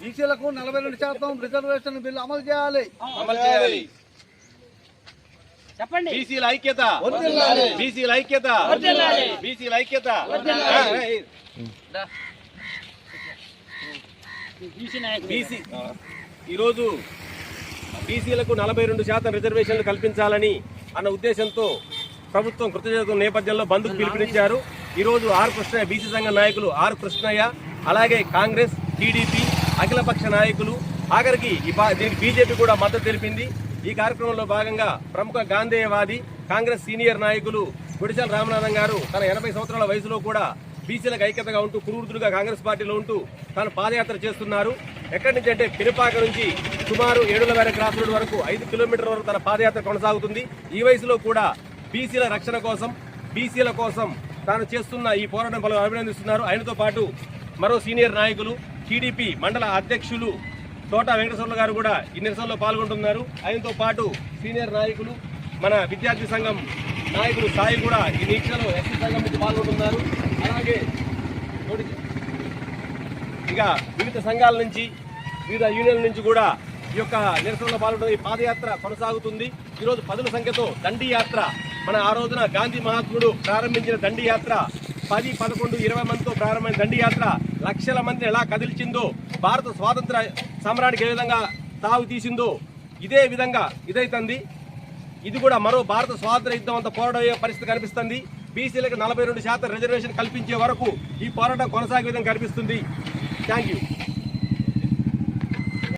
బీసీలకు నలభై రెండు శాతం రిజర్వేషన్ బిల్లు అమలు చేయాలి. అమలు చేయాలి. చెప్పండి. బీసీల ఐక్యత. బీసీల ఐక్యత. బీసీల ఐక్యత. బీసీ ఈరోజు బీసీలకు నలభై రెండు శాతం రిజర్వేషన్లు కల్పించాలని అన్న ఉద్దేశంతో ప్రభుత్వం కృతజ్ఞత నేపథ్యంలో బంధుకు పిలుపునిచ్చారు. ఈరోజు ఆర్ కృష్ణయ్య బీసీ సంఘ నాయకులు ఆర్ కృష్ణయ్య అలాగే కాంగ్రెస్ టీడీపీ అఖిలపక్ష నాయకులు. ఆఖరికి దీనికి బీజేపీ కూడా మద్దతు తెలిపింది. ఈ కార్యక్రమంలో భాగంగా ప్రముఖ గాంధేయవాది కాంగ్రెస్ సీనియర్ నాయకులు గుడిచల రామనాథన్ గారు తన ఎనభై సంవత్సరాల వయసులో కూడా బీసీలకు ఐక్యతగా ఉంటూ కురువృద్ధులుగా కాంగ్రెస్ పార్టీలో ఉంటూ తాను పాదయాత్ర చేస్తున్నారు. ఎక్కడి నుంచి అంటే పిరిపాక నుంచి సుమారు ఏడుల వేల క్రాస్ రోడ్ వరకు ఐదు కిలోమీటర్ల వరకు తన పాదయాత్ర కొనసాగుతుంది. ఈ వయసులో కూడా బీసీల రక్షణ కోసం బీసీల కోసం తాను చేస్తున్న ఈ పోరాటం పలు అభినందిస్తున్నారు. ఆయనతో పాటు మరో సీనియర్ నాయకులు టీడీపీ మండల అధ్యక్షులు తోట వెంకటేశ్వర్లు గారు కూడా ఈ నిరసనలో పాల్గొంటున్నారు. ఆయనతో పాటు సీనియర్ నాయకులు మన విద్యార్థి సంఘం నాయకులు సాయి కూడా ఈ దీక్షలో ఎస్సీ సంఘం నుంచి పాల్గొంటున్నారు. అలాగే ఇక వివిధ సంఘాల నుంచి వివిధ యూనియన్ల నుంచి కూడా ఈ యొక్క నిరసనలో పాల్గొన్న ఈ పాదయాత్ర కొనసాగుతుంది. ఈరోజు పదుల సంఖ్యతో దండి యాత్ర. మన ఆ రోజున గాంధీ మహాత్ముడు ప్రారంభించిన దండి యాత్ర. పది పదకొండు ఇరవై మందితో ప్రారంభమైన దండి యాత్ర. లక్షల మందిని ఎలా కదిల్చిందో భారత స్వాతంత్ర సమరానికి ఏ విధంగా తావు తీసిందో ఇదే విధంగా ఇదైతుంది ఇది కూడా మరో భారత స్వాతంత్ర యుద్ధం అంత పోరాడయ్యే పరిస్థితి కనిపిస్తుంది. బీసీలకు నలభై రెండు శాతం రిజర్వేషన్ కల్పించే వరకు ఈ పోరాటం కొనసాగే విధంగా కనిపిస్తుంది. Thank you